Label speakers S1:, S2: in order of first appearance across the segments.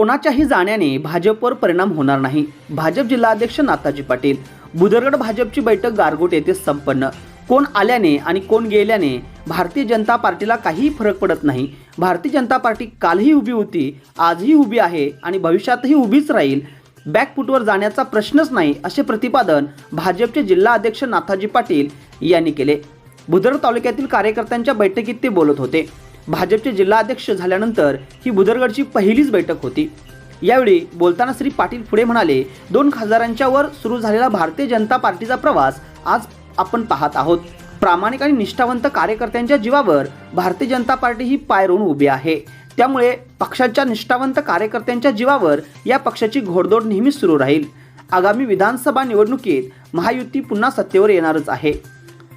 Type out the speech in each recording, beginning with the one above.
S1: कोणाच्याही जाण्याने भाजपवर परिणाम होणार नाही. भाजप जिल्हाध्यक्ष नाताजी पाटील. बुदरगड भाजपची बैठक गारगोट येथे संपन्न. कोण आल्याने आणि कोण गेल्याने भारतीय जनता पार्टीला काहीही फरक पडत नाही. भारतीय जनता पार्टी कालही उभी होती आजही उभी आहे आणि भविष्यातही उभीच राहील. बॅकफुटवर जाण्याचा प्रश्नच नाही असे प्रतिपादन भाजपचे जिल्हा अध्यक्ष नाथाजी पाटील यांनी केले. बुदरड तालुक्यातील कार्यकर्त्यांच्या बैठकीत ते बोलत होते. भाजपचे जिल्हाध्यक्ष झाल्यानंतर ही बुदरगडची पहिलीच बैठक होती. यावेळी बोलताना श्री पाटील पुढे म्हणाले दोन खासदारांच्या वर सुरू झालेला भारतीय जनता पार्टीचा प्रवास आज आपण पाहत आहोत. प्रामाणिक आणि निष्ठावंत कार्यकर्त्यांच्या जीवावर भारतीय जनता पार्टी ही पाय उभी आहे. त्यामुळे पक्षाच्या निष्ठावंत कार्यकर्त्यांच्या जीवावर या पक्षाची घोडदौड नेहमीच सुरू राहील. आगामी विधानसभा निवडणुकीत महायुती पुन्हा सत्तेवर येणारच आहे.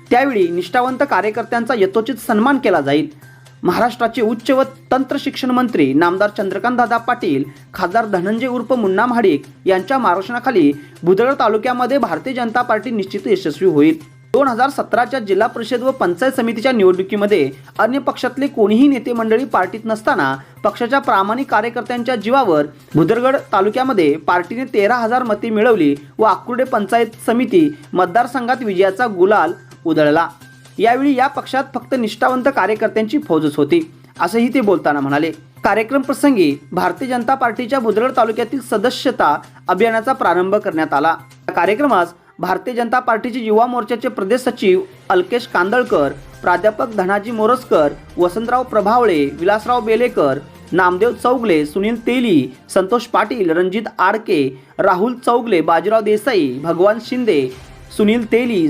S1: त्यावेळी निष्ठावंत कार्यकर्त्यांचा यथोचित सन्मान केला जाईल. महाराष्ट्राचे उच्च व तंत्र शिक्षण मंत्री नामदार चंद्रकांत दादा पाटील खासदार धनंजय उर्फ मुन्ना महाडिक यांच्या मार्गदर्शनाखाली भुदगड तालुक्यामध्ये भारतीय जनता पार्टी निश्चित यशस्वी होईल. दोन हजार सतराच्या जिल्हा परिषद व पंचायत समितीच्या निवडणुकीमध्ये अन्य पक्षातले कोणीही नेते मंडळी पार्टीत नसताना पक्षाच्या प्रामाणिक कार्यकर्त्यांच्या जीवावर भुदरगड तालुक्यामध्ये पार्टीने तेरा हजार मते मिळवली व आकुर्डे पंचायत समिती मतदारसंघात विजयाचा गुलाल उधळला. यावेळी या पक्षात फक्त निष्ठावंत कार्यकर्त्यांची फौजच होती असंही ते बोलताना म्हणाले. कार्यक्रम प्रसंगी भारतीय जनता पार्टीच्या बुदरड तालुक्यातील सदस्यता अभियानाचा प्रारंभ करण्यात आला. या कार्यक्रमास भारतीय जनता पार्टीचे युवा मोर्चाचे प्रदेश सचिव अल्केश कांदळकर प्राध्यापक धनाजी मोरसकर वसंतराव प्रभावळे विलासराव बेलेकर नामदेव चौगले सुनील तेली संतोष पाटील रणजित आडके राहुल चौगले बाजीराव देसाई भगवान शिंदे सुनील तेली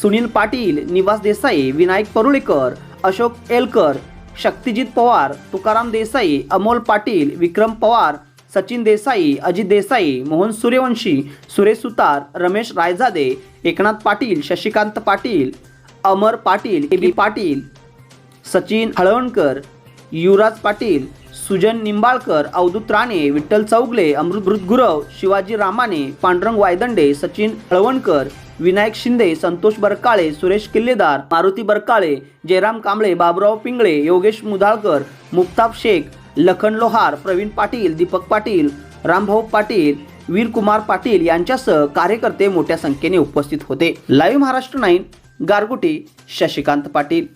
S1: सुनील पाटील निवास देसाई विनायक परुळेकर अशोक एलकर शक्तिजित पवार तुकाराम देसाई अमोल पाटील विक्रम पवार सचिन देसाई अजित देसाई मोहन सूर्यवंशी सुरेश सुतार रमेश रायजादे एकनाथ पाटील शशिकांत पाटील अमर पाटील ए बी पाटील सचिन हळवणकर युवराज पाटील सुजन निंबाळकर अवधूत राणे विठ्ठल चौगले अमृत गुरव शिवाजी रामाने पांडुरंग वायदंडे सचिन हळवणकर विनायक शिंदे संतोष बरकाळे सुरेश किल्लेदार मारुती बरकाळे जयराम कांबळे बाबुराव पिंगळे योगेश मुधाळकर मुक्ताब शेख लखन लोहार प्रवीण पाटील दीपक पाटील रामभाऊ पाटील वीरकुमार पाटील यांच्यासह कार्यकर्ते मोठ्या संख्येने उपस्थित होते. Live Maharashtra nine Gargoti Shashikant Patil.